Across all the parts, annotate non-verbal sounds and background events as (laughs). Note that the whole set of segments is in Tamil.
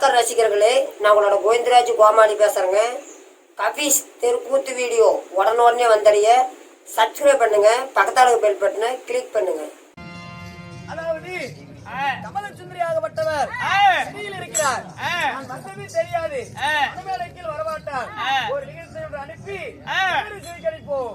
ரசிகர்களே நான் உங்களோட கோவிந்தராஜ் கோமாளி பேசுகிறேங்க கபீஸ் தெருக்கூத்து வீடியோ உடனுடனே வந்தடைய சப்ஸ்கிரைப் பண்ணுங்க பக்கத்தாளுக்கு பெல் பட்டனை கிளிக் பண்ணுங்க. அதாவது கமலச்சுந்தரியாகப்பட்டவர் சிறையில் இருக்கிறார். வந்தது தெரியாது. அனுமதிக்கில் வரமாட்டார். ஒரு நிகழ்ச்சி அனுப்பி கிடைப்போம்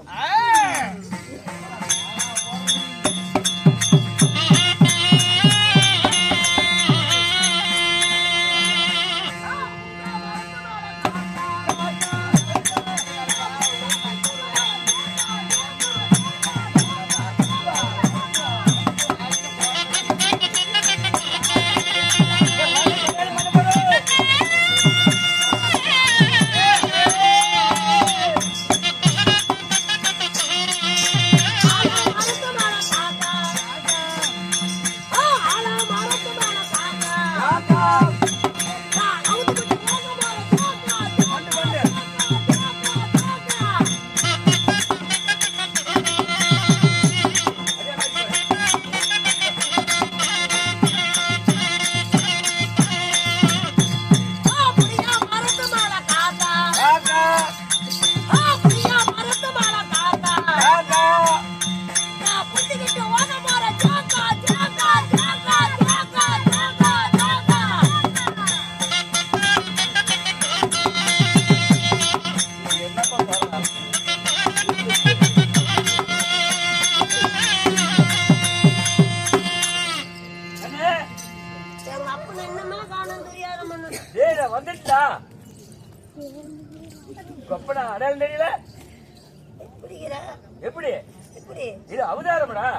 அவதாரம்டா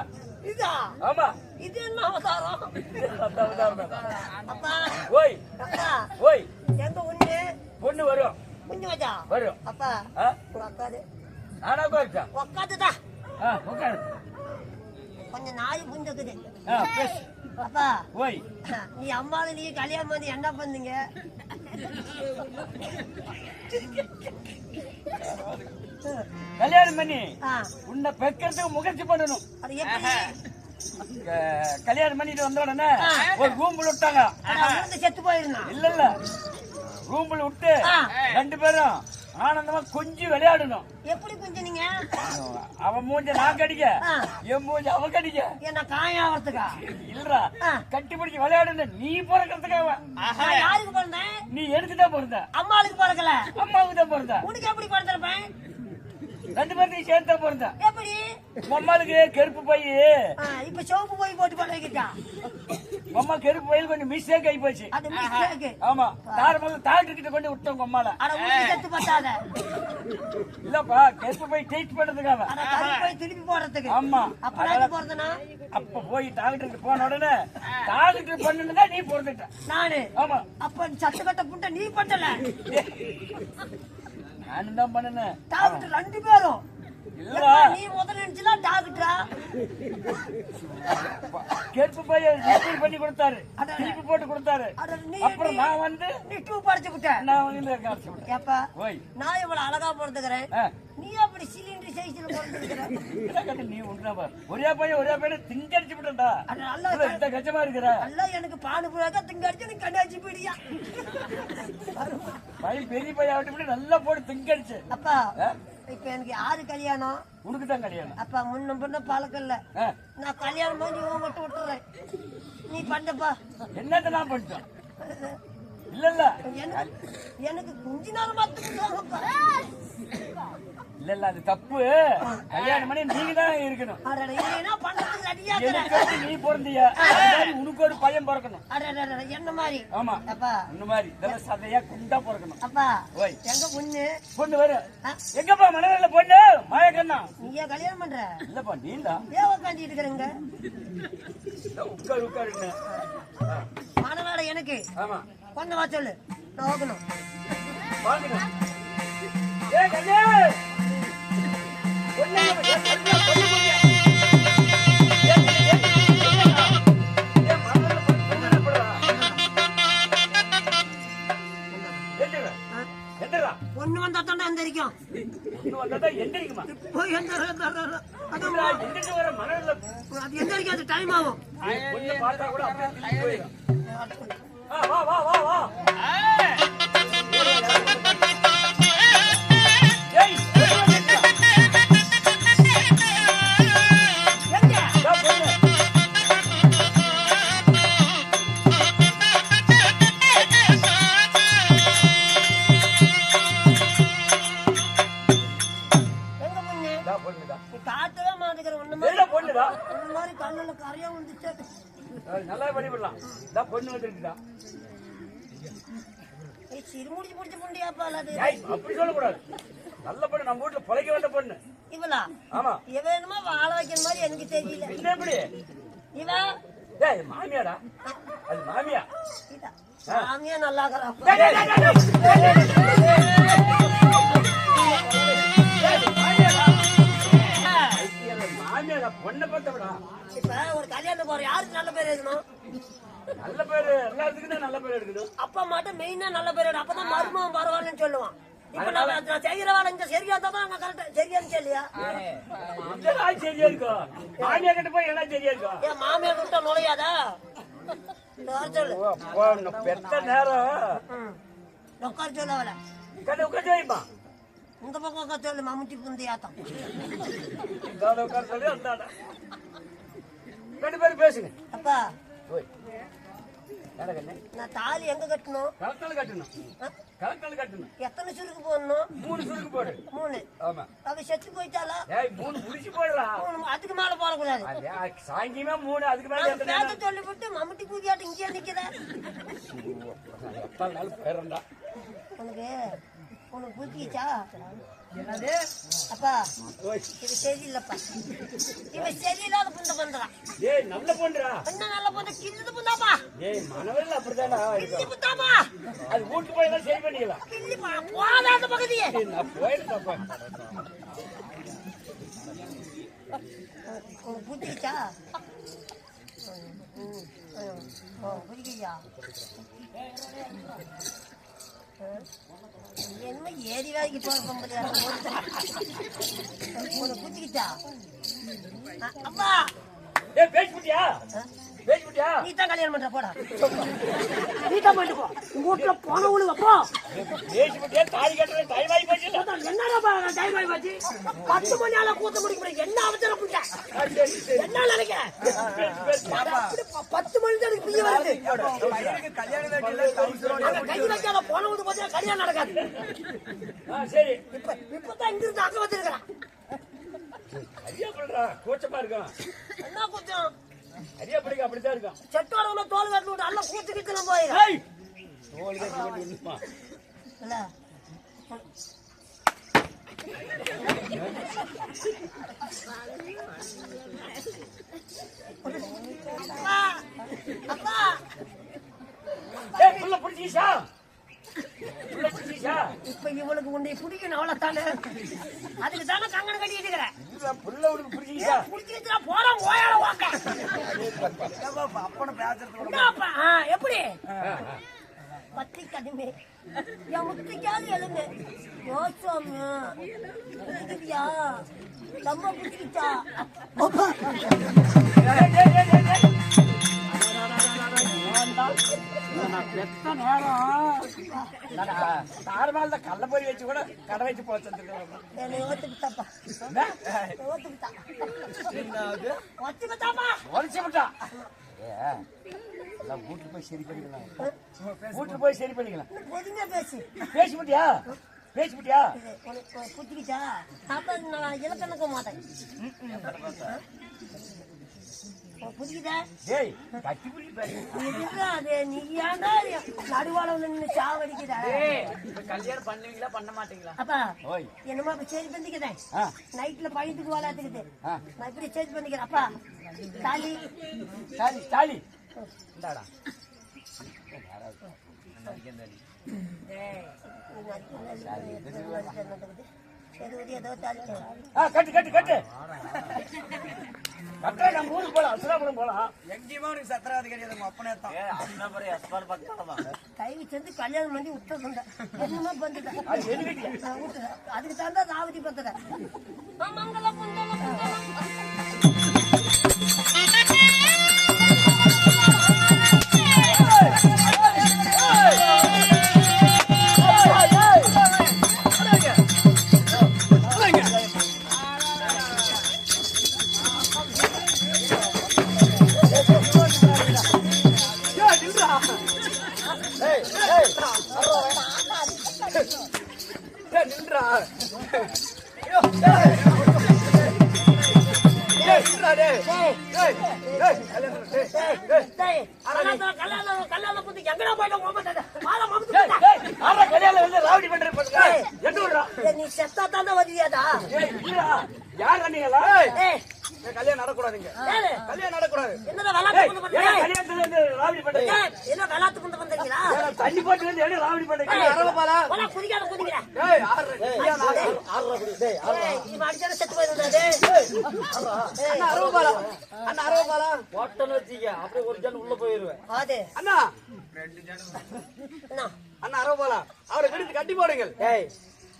இதா? ஆமா. இது என்ன அவதாரம்? ஓய். அப்பா. ஓய். எங்க ஒண்ணு பொண்ணு வரும். குஞ்சு வச்சா? வரும். அப்பா? உக்காது நானா உட்காருச்சா உக்காதுதா உட்காரு கொஞ்சம் நாய் பேசு. அப்பா. ஓய். நீ அம்மாவை நீ கல்யாணம் பண்ணி என்ன பண்ணீங்க? (laughs) கல்யாணம் பண்ணி உன்னை பெக்கிறதுக்கு முயற்சி பண்ணணும். கல்யாணம் பண்ணிட்டு வந்த உடனே ஒரு ரூம்ல விட்டாங்க. செத்து போயிருந்தான் இல்ல இல்ல. ரூம்ல விட்டு. ரெண்டு பேரும் ஆனந்தமா கொஞ்சம் விளையாடணும். எப்படி குஞ்சுனீங்க அவன் மூஞ்ச நான் கடிக்க. என் மூஞ்ச அவ கடிக்க. என்ன காயம் ஆகிறதுக்கா இல்லடா. கட்டி பிடிச்சு விளையாடணும் நீ பிறக்கிறதுக்காக நான் யாருக்கு பிறந்தேன்? நீ தான் பிறந்த. அம்மாளுக்கு பிறக்கல. அம்மாவுக்கு தான் பிறந்த. உனக்கு எப்படி பிறந்திருப்பேன்? ரெண்டு பேர்த்தையும் சேர்த்து தான் பிறந்த எப்படி? உங்க அம்மாளுக்கு கருப்பு பை. ஆ, இப்ப சோப்பு போய் போட்டு உங்க அம்மா கருப்பு பையில் கொஞ்சம் மிஸ்டேக் ஆகி போச்சு. அது மிஸ்டேக்கு ஆமா தார முதல்ல டாக்டர் கிட்ட கொண்டு விட்டோம் அம்மால அட உனக்கு செத்து பத்தாத. இல்லப்பா கருப்பு பை ட்ரீட் பண்றதுக்காக. அட கறி போய் திருப்பி போடுறதுக்கு. ஆமா. அப்ப நான் பிறந்தனா அப்ப போய் டாக்டருக்கு போன உடனே டாக்டர் பண்ணுனதா நீ பிறந்துட்ட நானு? ஆமா. அப்ப சத்து கட்ட புண்ட நீ பண்ணல? நானும் தான் பண்ணுனேன் டாக்டர் ரெண்டு பேரும். நீ முதல்ல நினைச்சுல டாக்டரா? கருப்பு பைய ரிப்பேர் பண்ணி கொடுத்தாரு. திருப்பி போட்டு கொடுத்தாரு. அப்புறம் நான் வந்து நீ டூ படிச்சு விட்ட. நான் வந்து விட்டேன். ஏப்பா ஓய். நான் இவ்வளவு அழகா பிறந்துக்கிறேன். நீ அப்படி சிலிண்டர் சைஸ்ல கண்ணு, நீ உண்டா பாரு? ஒரே பையன் ஒரே பையன் திங்கடிச்சு விட்டா நல்லா இந்த கச்சமா இருக்கிற? நல்லா எனக்கு பானு புறாக்க திங்கடிச்சு நீ கண்ணாச்சி பிடியா பையன் பெரிய பையன் ஆகட்டும் நல்லா போட்டு திங்கடிச்சு. அப்பா? இப்ப எனக்கு யாரு கல்யாணம்? உனக்கு தான் கல்யாணம். அப்பா முன்ன பின்ன பழக்கம் இல்ல. நான் கல்யாணம் பண்ணி உன் மட்டும் விட்டுறேன். நீ பண்ணப்பா. என்னத்த நான் பண்ணிட்டேன் இல்ல இல்ல எனக்கு குஞ்சு நாள் இல்ல இல்ல அது தப்பு. கல்யாணம் பண்ணி நீங்க தான் இருக்கணும் நீ பிறந்திய உனக்கு ஒரு பையன் பிறக்கணும். என்ன மாதிரி? ஆமா. இந்த மாதிரி இதெல்லாம் சதையா குண்டா பிறக்கணும். அப்பா. எங்க பொண்ணு? பொண்ணு வரும்? எங்கப்பா மனதில் பொண்ணு? மாயக்கண்ணா. நீயே கல்யாணம் பண்ற? இல்லப்பா நீ தான் ஏன் உட்காந்துட்டு இருக்கிறங்க? உட்காரு உட்காரு மாணவர எனக்கு. கொஞ்சம் சொல்லு. நான் ஓகணும். பொண்ணு வந்தா தானே எந்திரிக்கும்? போய் அது எந்திரிக்காது டைம் ஆகும். வா வா வா வா. நீ சிறுமுடிச்சு பிடிச்ச புண்டியாப்பா அது ஏய் அப்படி சொல்லக்கூடாது நல்ல பொண்ணு நம்ம வீட்டுல பிழைக்க வேண்ட பொண்ணு இவளா ஆமா இவ என்னமோ வாழ வைக்கிற மாதிரி எனக்கு தெரியல என்ன எப்படி இவ மாமியாடா அது மாமியா. சாமியா நல்லா இருக்கிறா மாமியாடா பொண்ணை பார்த்தவடா இப்ப ஒரு கல்யாணம் போற யாருக்கு நல்ல பேர் இருக்கணும் நல்ல பேரு எல்லாத்துக்கும் தான் நல்ல பேர் எடுக்கணும் அப்பா மெயினா நல்ல பேர். அப்பதான் மருமகன் பரவாயில்லன்னு சொல்லுவான். இப்ப நான் நான் செய்யற வேலை இங்க சரியா கரெக்டா சரியான்னு சொல்லியா இதெல்லாம் சரியா இருக்கும் மாமியா கிட்ட போய் எல்லாம் சரியா இருக்கும் என் மாமியார் விட்டா நுழையாதா? பெத்த நேரம். உட்கார சொல்லு உட்காந்து வைமா இந்த பக்கம் சொல்லு மம்முட்டி புந்தி உட்கார சொல்லி அந்த ரெண்டு பேரும் பேசுங்க. அப்பா. நான் தாலி எங்க கட்டணும்? கலக்கல் கட்டணும்? கலக்கல் கட்டணும். எத்தனை சுருக்கு போடணும்? மூணு சுருக்கு போடு. மூணு. ஆமா. அவ செத்து போயிட்டாளா? ஏய் மூணு முடிச்சு மூணு அதுக்கு மேல போடக்கூடாது. அது, ஆ, சாயங்காலமே மூணு அதுக்கு மேல எத்தனை? சொல்லி விட்டு மம்முட்டி பூஜையாட்டம் இங்கே நிக்கிற. எத்தனை நாள் பேரண்டா உனக்கு உனக்கு புத்திச்சா என்னது? அப்பா இது சரியில்லப்பா இவன் சரியில்லாத புந்த பண்றான் ஏய் நல்ல பொண்ணுடா என்ன நல்ல புந்த கிள்ளது புந்தாப்பா. ஏய் மனவெல்லாம் அப்படிதானா இருக்கும் புந்தாப்பா. அது வீட்டு போய் தான் சரி பண்ணிக்கலாம். கிள்ளி போகாத அந்த பகுதியே. நான் போயிட்டேன்ப்பா உனக்கு புத்திச்சா புரியா என்ன ஏரி வேலைக்கு போற பொம்பளையா புத்திக்கிச்சா அப்பா ஏய் பேசிட்டியா பேசிட்டியா நீ தான் கல்யாணம் பண்ற போடா. நீ தான் போயிட்டு போ. உங்க வீட்டுல போன உழுவ போ பேசிட்டியா தாலி கட்டுறது டைம் ஆகி போச்சு. என்னடா டைம் ஆகி போச்சு? பத்து மணி ஆள கூத்த முடிக்க என்ன அவசரம் புள்ள? என்ன நினைக்க? பத்து மணி எனக்கு பிய்ய வருது. கை வைக்காத போன விட்டு பார்த்தா கல்யாணம் நடக்காது. சரி. இப்ப இப்பதான் இங்க இருந்து அங்க வச்சிருக்கிறான் சரியா பண்றா கூச்சமா இருக்கும் என்ன கொஞ்சம் சரியா படிக்க அப்படித்தான் இருக்கும் செட்டோட தோல் கட்டு விட்டு கூத்து ஏய்! தோல் கட்டி இல்ல அப்பா அப்பா ஏய் புள்ள இப்ப இவளுக்கு உன்னை பிடிக்கணும் அவ்வளவுதானே? அதுக்கு தானே கங்கணம் கட்டிட்டு இருக்கிறேன் இல்ல புள்ள உனக்கு பிடிச்சிச்சா பிடிச்சிருச்சுனா போறா ஓயால? ஆ, எப்படி? பத்தி கடுமை என் முத்துக்காது எழுங்க யோசாமியா பிடிக்கிறியா? பிடிக்கிச்சா? பெத்த நேரம் தாறுமால தான் பொறி வச்சு கூட கடை வச்சு போச்சு என்னை போய் சரி பண்ணிக்கலாம் வீட்டுக்கு போய் சரி பண்ணிக்கலாம் பேசு பேசி பேசி விட்டியா இது உனக்கு புத்திக்கிச்சா நான் இலக்கணக்க மாட்டேன் புரியுதா டேய் கட்டி பிடி பேசு இதுதான் அது நீ ஏன்டா நடுவாள நின்று சாவடிக்கிற கல்யாணம் பண்ணுவீங்களா பண்ண மாட்டீங்களா? அப்பா ஓய். என்னமா இப்ப சேஞ்ச் பண்ணிக்கிறேன். நைட்ல பயந்துக்கு வாழாத்துக்குது ஆ. நான் இப்படி சேஞ்ச் பண்ணிக்கிறேன். அப்பா தாலி. சாலி சாலி இந்தாடா. தாலி ஆ கட்டு கட்டு கட்டு. கட்டா நம்ம ஊருக்கு போலாம் அசுராபுரம் போலாம். எங்கேயுமே உனக்கு சத்திரவாதி கிடையாது உங்க அப்பனே தான். தயவு செஞ்சு கல்யாணம் பண்ணி பண்ணிட்டேன் அது எதுக்கிட்டியா நான் விட்டுறேன். அதுக்கு தான் ராவதி பத்துறேன் மங்களம் மங்களம் மங்களம் நீ செத்தா தானே வதியாதா ஏய், யார் அண்ணிங்களா? கல்யாணம் நடக்கூடாதுங்க கல்யாணம் நடக்கூடாது என்னடா ஏய், கல்யாணத்துல வந்து ராவடி பண்றீங்க என்ன விளாட்டு கொண்டு வந்தீங்களா ஏன் தண்ணி போட்டு வந்து என்ன ராவடி பண்றீங்க அரவப்பாலா போல? குதிக்காத குதிக்கிற ஏய் ஆறு ஏன் ஆறு இவன் அடிச்சாலும் செத்து போயிருந்தாரு அண்ணா அரவப்பாலா அண்ணா அரவப்பாலா போட்டோன்னு வச்சுக்க அப்படியே ஒரு ஜன் உள்ள போயிருவேன். அது அண்ணா. என்ன அண்ணா அரவப்பாலா அவரை கடித்து கட்டி போடுங்கள். ஏய்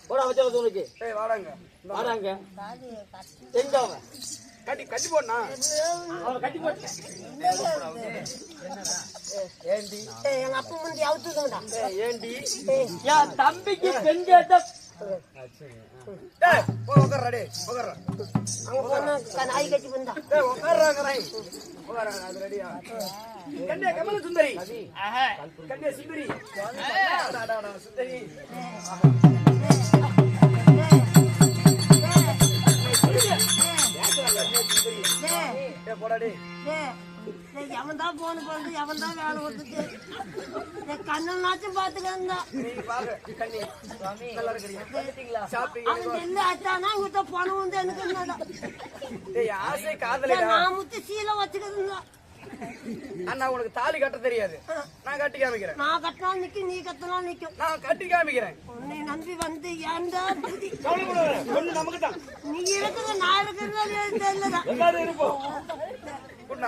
போட வச்சது உனக்கு. ஏய் வாடாங்க. வாடாங்க. எங்க அவன் கட்டி கட்டி போடனா அவன் கட்டி போட்டு. ஏண்டி? எங்க அப்பா முந்தி ஏண்டி? என் தம்பிக்கு பெண் கேட்ட டேய் போ உட்கார்றா டேய். உட்கார்றா எவன் தான் போன போறது எவன் தான் வேலை கொடுத்துட்டு கண்ணனாச்சும் பாத்துக்கா அவன் உங்ககிட்ட பணம் வந்து எனக்கு நான் முத்து சீலை வச்சுக்கிறதுங்க அண்ணா உனக்கு தாலி கட்ட தெரியாது. நான் கட்டி காமிக்கிறேன். நான் கட்டினாலும் நிக்கும் நீ கட்டினாலும் நிக்கும். நான் கட்டி காமிக்கிறேன். உன்னை நம்பி வந்து ஏன்டா புதி பொண்ணு நமக்கு தான் நீ இருக்கிறது நான் இருக்கிறது தெரியலடா. எல்லாரும் இருப்போம். என்ன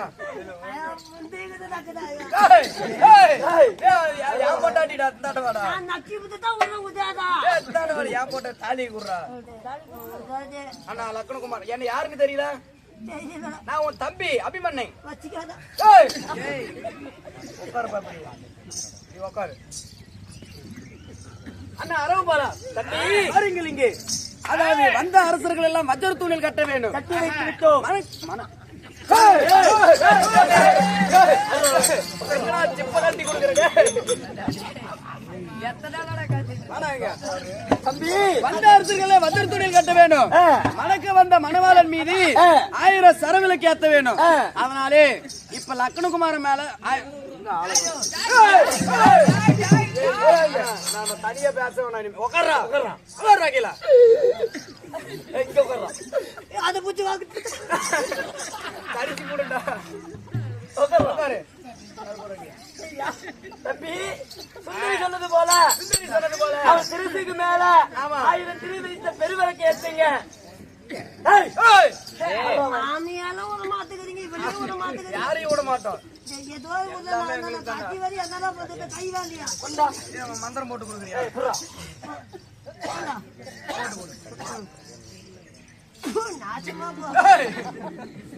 யாருன்னு தெரியல? நான் உன் தம்பி அபிமன்னை வச்சுக்காத ஏய் ஏய் உட்காரு நீ உட்காரு அண்ணா அரவு பாலா தம்பி பாருங்கள் இங்கே அதாவது வந்த அரசர்கள் எல்லாம் வஜ்ர தூணில் கட்ட வேண்டும் கட்டி வைத்து விட்டோம் மன ஏய், ஏய், ஏய், ஏய், ஏய், ஏய். என்னடா சிப்ப கட்டி கொடுக்குறேன். தம்பி. வந்த அரசர்களை வஜ்ர தூணில் கட்ட வேண்டும். மணக்க வந்த மணவாளன் மீது ஆயிரம் சரவிலக்கு ஏத்த வேணும் அதனாலே இப்ப லக்னகுமாரன் மேல தனியா பேச வேணாம். உட்கார்றா, உட்கார்றா. உட்கார்றா கீழே. ஏய், இங்க உட்கார்றா. அதை பூச்சி வாங்கிட்டு கடிச்சு கூடுடா. உட்கார்றா, உட்காரு. தம்பி சுந்தரி சொன்னது போல. சுந்தரி சொன்னது போல. அவன் திருசுக்கு மேல. ஆயிரம் திரு வைத்த பெருவிளக்கு ஏத்துங்க. யாரையும் விட மாட்டோம். மந்திரம் போட்டு கொடுக்குறியா?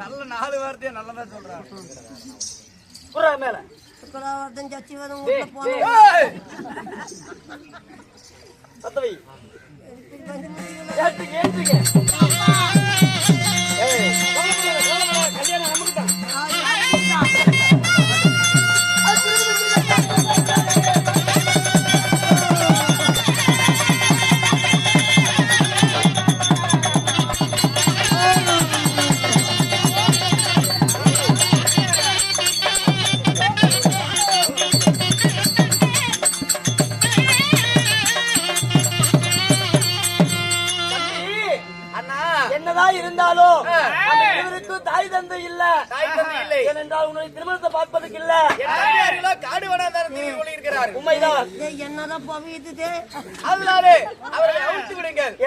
நல்ல நாலு வார்த்தையா நல்லதா சொல்றான். புறா மேல. சுக்கரவார்த்தம் சச்சி வரும் உள்ள சத்தவை ஏத்துங்க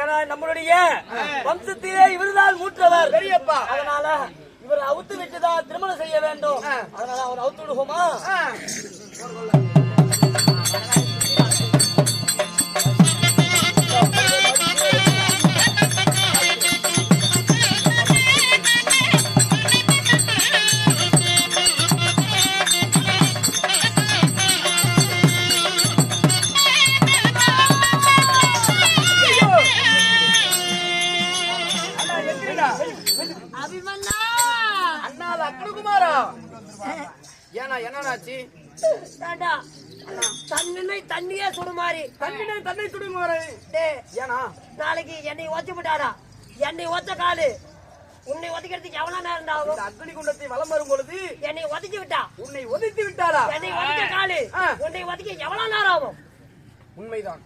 ஏன்னா நம்மளுடைய வம்சத்திலே இவர்தான் மூற்றவர். பெரியப்பா. அதனால இவர் அவுத்து விட்டுதான் திருமணம் செய்ய வேண்டும். அதனால அவர் அவுத்து விடுவோமா? ஏன்னா என்னன்னாச்சு? டாடா தன்னின்னு தண்ணியே சுடுமாறி தண்ணினே தண்ணி சுடுங்க வர டேய் ஏனா நாளைக்கு என்னை ஒத்தி விட்டாடா? என்னை ஒத்த காலு. உன்னை ஒதுக்கிறதுக்கு எவ்வளவு நேரம் ஆகும்? அக்னி குண்டத்தை வலம் வரும் பொழுது என்னை ஒதுக்கி விட்டா? உன்னை ஒதுக்கி விட்டாரா என்னை ஒதுக்க காலு. உன்னை ஒதுக்க எவ்வளவு நேரம் ஆகும்? உண்மைதான்.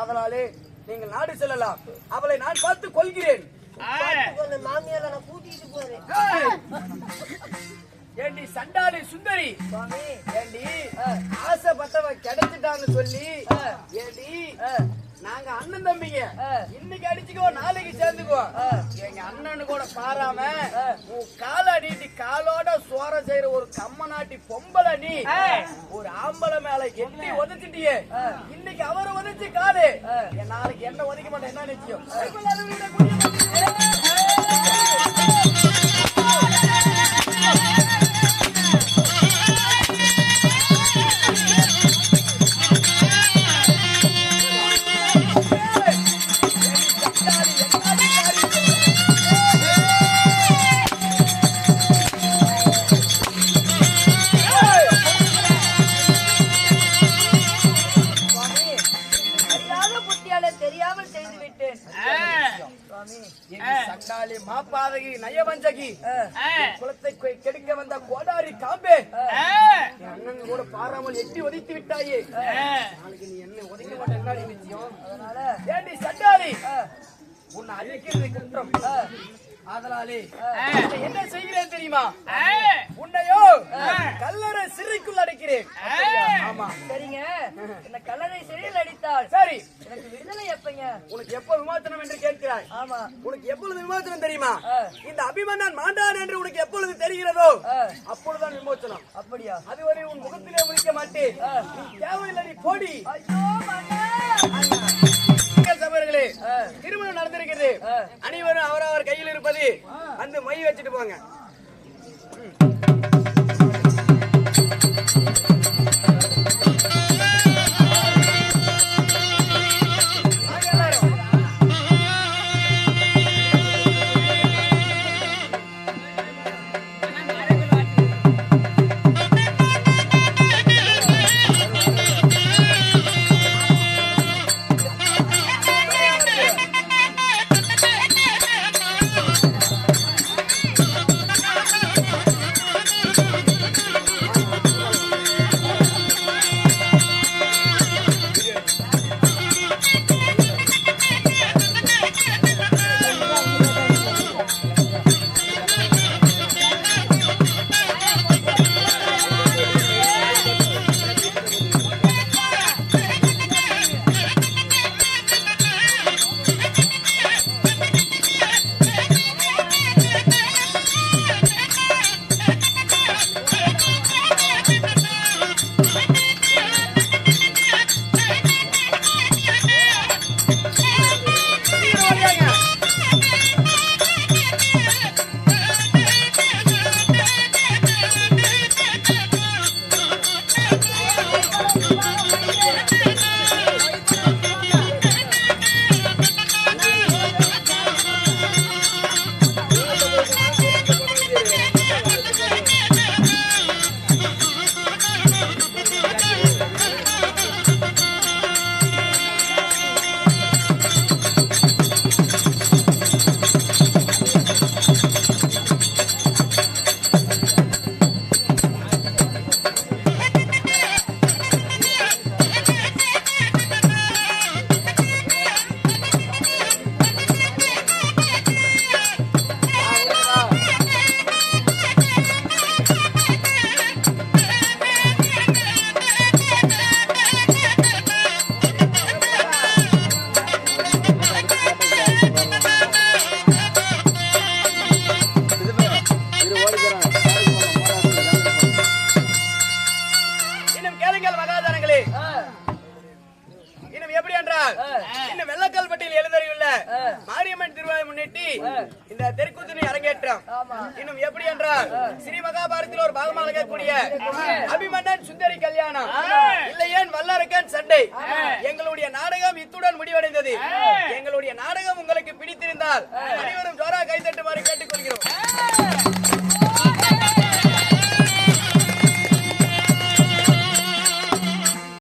ஆதலாலே நீங்கள் நாடு செல்லலாம். அவளை நான் பார்த்து கொள்கிறேன். மாமியார நான் கூட்டிட்டு போறேன்! ஏண்டி சண்டாளி சுந்தரி? சுவாமி. ஏண்டி ஆசைப்பட்டவ கிடைச்சிட்டான்னு சொல்லி ஏண்டி நாங்க அண்ணன் தம்பிங்க. இன்னைக்கு அடிச்சுக்கோ நாளைக்கு சேர்ந்துக்கோ. எங்க அண்ணனு கூட பாராம உன் காலை நீட்டி காலோட சோற செய்யற ஒரு கம்மநாட்டி பொம்பளை நீ. ஒரு ஆம்பளை மேல எட்டி ஒதுச்சிட்டியே இன்னைக்கு அவரை ஒதுச்சு காலு. நாளைக்கு என்ன ஒதுக்க மாட்டேன்? என்ன நிச்சயம் சண்டாளி மாப்பாதகி நயவஞ்சகி. என் குலத்தை கொ- கெடுக்க வந்த கோடாரி காம்பே. அண்ணன் கூட பாராமல் எட்டி ஒதுக்கி விட்டாயே. நாளைக்கு நீ என்ன ஒதுக்க மாட்டேன் நிச்சயம்? ஏண்டி சண்டாளி? உன்னை அழிக்கிறது குற்றம். உன்னை என்ன செய்கிறேன் தெரியுமா? உன்னையோ கல்லறை சிறைக்குள் அடைக்கிறேன். ஆமா. சரிங்க. (laughs) இந்த கல்லறை சிறையில் அடித்தால் சரி. எனக்கு விடுதலை எப்பங்க? உனக்கு எப்ப விமோசனம் என்று கேட்கிறாய்? ஆமா. உனக்கு எப்பொழுது விமோசனம் தெரியுமா? இந்த அபிமன்னன் மாண்டான் என்று உனக்கு எப்பொழுது தெரிகிறதோ? அப்பொழுதுதான் விமோசனம் அப்படியா? அதுவரை உன் முகத்திலே முடிக்க மாட்டேன். தேவையில்லை நீ போடி. ஐயோ மகா சபர்களே திருமணம் நடந்திருக்கிறது அனைவரும் அவரவர் கையில் இருப்பது அந்த மை வச்சுட்டு போங்க.